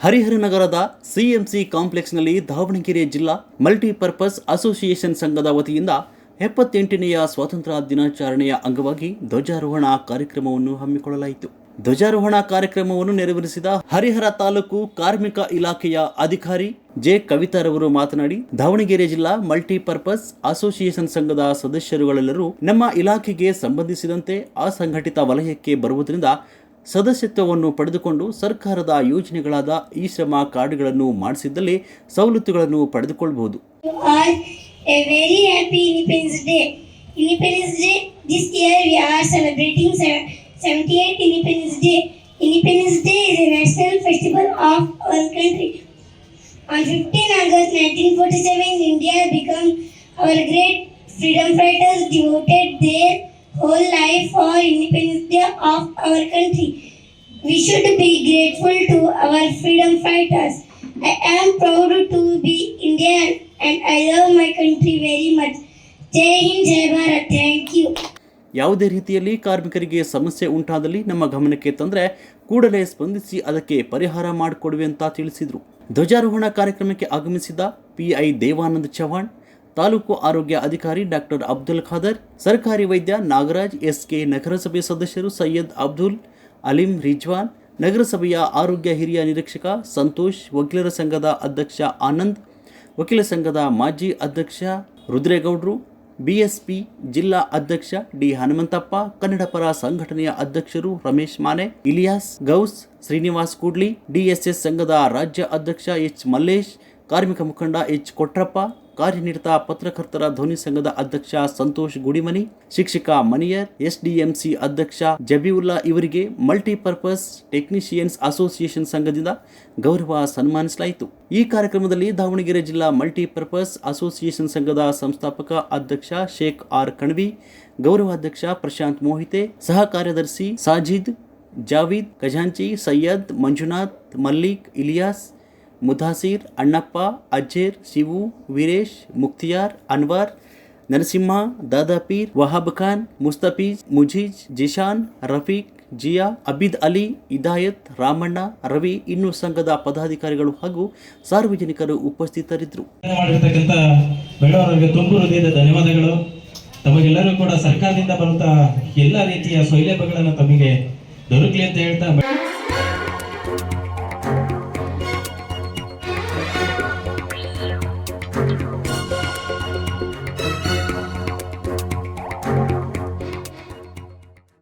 ಹರಿಹರ ನಗರದ ಸಿಎಂಸಿ ಕಾಂಪ್ಲೆಕ್ಸ್ನಲ್ಲಿ ದಾವಣಗೆರೆ ಜಿಲ್ಲಾ multipurpose association ಸಂಘದ ವತಿಯಿಂದ ಎಪ್ಪತ್ತೆಂಟನೆಯ ಸ್ವಾತಂತ್ರ್ಯ ದಿನಾಚರಣೆಯ ಅಂಗವಾಗಿ ಧ್ವಜಾರೋಹಣ ಕಾರ್ಯಕ್ರಮವನ್ನು ಹಮ್ಮಿಕೊಳ್ಳಲಾಯಿತು. ಧ್ವಜಾರೋಹಣ ಕಾರ್ಯಕ್ರಮವನ್ನು ನೆರವೇರಿಸಿದ ಹರಿಹರ ತಾಲೂಕು ಕಾರ್ಮಿಕ ಇಲಾಖೆಯ ಅಧಿಕಾರಿ ಜೆ ಕವಿತಾರವರು ಮಾತನಾಡಿ ದಾವಣಗೆರೆ ಜಿಲ್ಲಾ ಮಲ್ಟಿಪರ್ಪಸ್ ಅಸೋಸಿಯೇಷನ್ ಸಂಘದ ಸದಸ್ಯರುಗಳೆಲ್ಲರೂ ನಮ್ಮ ಇಲಾಖೆಗೆ ಸಂಬಂಧಿಸಿದಂತೆ ಅಸಂಘಟಿತ ವಲಯಕ್ಕೆ ಬರುವುದರಿಂದ ಸದಸ್ಯತ್ವವನ್ನು ಪಡೆದುಕೊಂಡು ಸರ್ಕಾರದ ಯೋಜನೆಗಳಾದ ಈ ಶ್ರಮ ಕಾರ್ಡ್ಗಳನ್ನು ಮಾಡಿಸಿದ್ದಲ್ಲಿ ಸವಲತ್ತುಗಳನ್ನು ಪಡೆದುಕೊಳ್ಳಬಹುದು all a very happy Independence Day. Independence Day, this year we are celebrating se- 78th Independence Day. Independence Day is a national festival of our country. On 15 August 1947, India became our great freedom fighters devoted their whole life for independence of our country. We should be grateful to our freedom fighters. I am proud to be Indian and I love my country very much. Jai Hind, Jai Bharat. Thank you. ಯಾವುದೇ ರೀತಿಯಲ್ಲಿ ಕಾರ್ಮಿಕರಿಗೆ ಸಮಸ್ಯೆ ಉಂಟಾದಲ್ಲಿ ನಮ್ಮ ಗಮನಕ್ಕೆ ತಂದರೆ ಕೂಡಲೇ ಸ್ಪಂದಿಸಿ ಅದಕ್ಕೆ ಪರಿಹಾರ ಮಾಡಿಕೊಡುವೆ ಅಂತ ತಿಳಿಸಿದರು ಧ್ವಜಾರೋಹಣ ಕಾರ್ಯಕ್ರಮಕ್ಕೆ ಆಗಮಿಸಿದ ಪಿಐ ದೇವಾನಂದ್ ಚವ್ಹಾಣ್, ತಾಲೂಕು ಆರೋಗ್ಯ ಅಧಿಕಾರಿ ಡಾಕ್ಟರ್ ಅಬ್ದುಲ್ ಖಾದರ್, ಸರ್ಕಾರಿ ವೈದ್ಯ ನಾಗರಾಜ್, ಎಸ್ಕೆ ನಗರಸಭೆ ಸದಸ್ಯರು ಸೈಯದ್ ಅಬ್ದುಲ್ ಅಲಿಂ ರಿಜ್ವಾನ್, ನಗರಸಭೆಯ ಆರೋಗ್ಯ ಹಿರಿಯ ನಿರೀಕ್ಷಕ ಸಂತೋಷ್, ವಕೀಲರ ಸಂಘದ ಅಧ್ಯಕ್ಷ ಆನಂದ್, ವಕೀಲ ಸಂಘದ ಮಾಜಿ ಅಧ್ಯಕ್ಷ ರುದ್ರೇಗೌಡರು ಬಿಎಸ್ಪಿ ಜಿಲ್ಲಾ ಅಧ್ಯಕ್ಷ ಡಿ ಹನುಮಂತಪ್ಪ, ಕನ್ನಡ ಪರ ಸಂಘಟನೆಯ ಅಧ್ಯಕ್ಷರು ರಮೇಶ್ ಮಾನೆ, ಇಲಿಯಾಸ್ ಗೌಸ್, ಶ್ರೀನಿವಾಸ್ ಕೂಡ್ಲಿ ಡಿಎಸ್ಎಸ್ ಸಂಘದ ರಾಜ್ಯ ಅಧ್ಯಕ್ಷ ಎಚ್ ಮಲ್ಲೇಶ್ ಕಾರ್ಮಿಕ ಮುಖಂಡ ಎಚ್ ಕೊಟ್ರಪ್ಪ, ಕಾರ್ಯನಿರತ ಪತ್ರಕರ್ತರ ಧ್ವನಿ ಸಂಘದ ಅಧ್ಯಕ್ಷ ಸಂತೋಷ್ ಗುಡಿಮನಿ, ಶಿಕ್ಷಕ ಮನಿಯರ್, ಎಸ್ಡಿಎಂಸಿ ಅಧ್ಯಕ್ಷ ಜಬೀವುಲ್ಲಾ ಇವರಿಗೆ ಮಲ್ಟಿಪರ್ಪಸ್ ಟೆಕ್ನಿಷಿಯನ್ಸ್ ಅಸೋಸಿಯೇಷನ್ ಸಂಘದಿಂದ ಗೌರವ ಸನ್ಮಾನಿಸಲಾಯಿತು. ಈ ಕಾರ್ಯಕ್ರಮದಲ್ಲಿ ದಾವಣಗೆರೆ ಜಿಲ್ಲಾ ಮಲ್ಟಿಪರ್ಪಸ್ ಅಸೋಸಿಯೇಷನ್ ಸಂಘದ ಸಂಸ್ಥಾಪಕ ಅಧ್ಯಕ್ಷ ಶೇಖ್ ಆರ್ ಕಣ್ವಿ ಗೌರವಾಧ್ಯಕ್ಷ ಪ್ರಶಾಂತ್ ಮೋಹಿತೆ, ಸಹ ಕಾರ್ಯದರ್ಶಿ ಸಾಜಿದ್, ಜಾವೀದ್ ಖಜಾಂಚಿ, ಸೈಯದ್ ಮಂಜುನಾಥ್, ಮಲ್ಲಿಕ್, ಇಲಿಯಾಸ್ ಮುದಾಸಿರ್, ಅಣ್ಣಪ್ಪ ಅಜ್ಜೇರ್ ಶಿವು, ವೀರೇಶ್ ಮುಕ್ತಿಯಾರ್ ಅನ್ವರ್, ನರಸಿಂಹ, ದಾದಾಪೀರ್, ವಹಾಬ್ ಖಾನ್, ಮುಸ್ತಫೀಜ್, ಮುಜೀಜ್, ಜಿಶಾನ್, ರಫೀಕ್, ಜಿಯಾ, ಅಬಿದ್ ಅಲಿ ಇದಾಯತ್ ರಾಮಣ್ಣ, ರವಿ ಇನ್ನು ಸಂಘದ ಪದಾಧಿಕಾರಿಗಳು ಹಾಗೂ ಸಾರ್ವಜನಿಕರು ಉಪಸ್ಥಿತರಿದ್ದರು. ತುಂಬ ಹೃದಯದ ಧನ್ಯವಾದಗಳು. ತಮಗೆಲ್ಲರೂ ಕೂಡ ಸರ್ಕಾರದಿಂದ ಬರುವಂತಹ ಎಲ್ಲ ರೀತಿಯ ಸೌಲಭ್ಯಗಳನ್ನು ತಮಗೆ ದೊರಕಲಿ ಅಂತ ಹೇಳ್ತಾ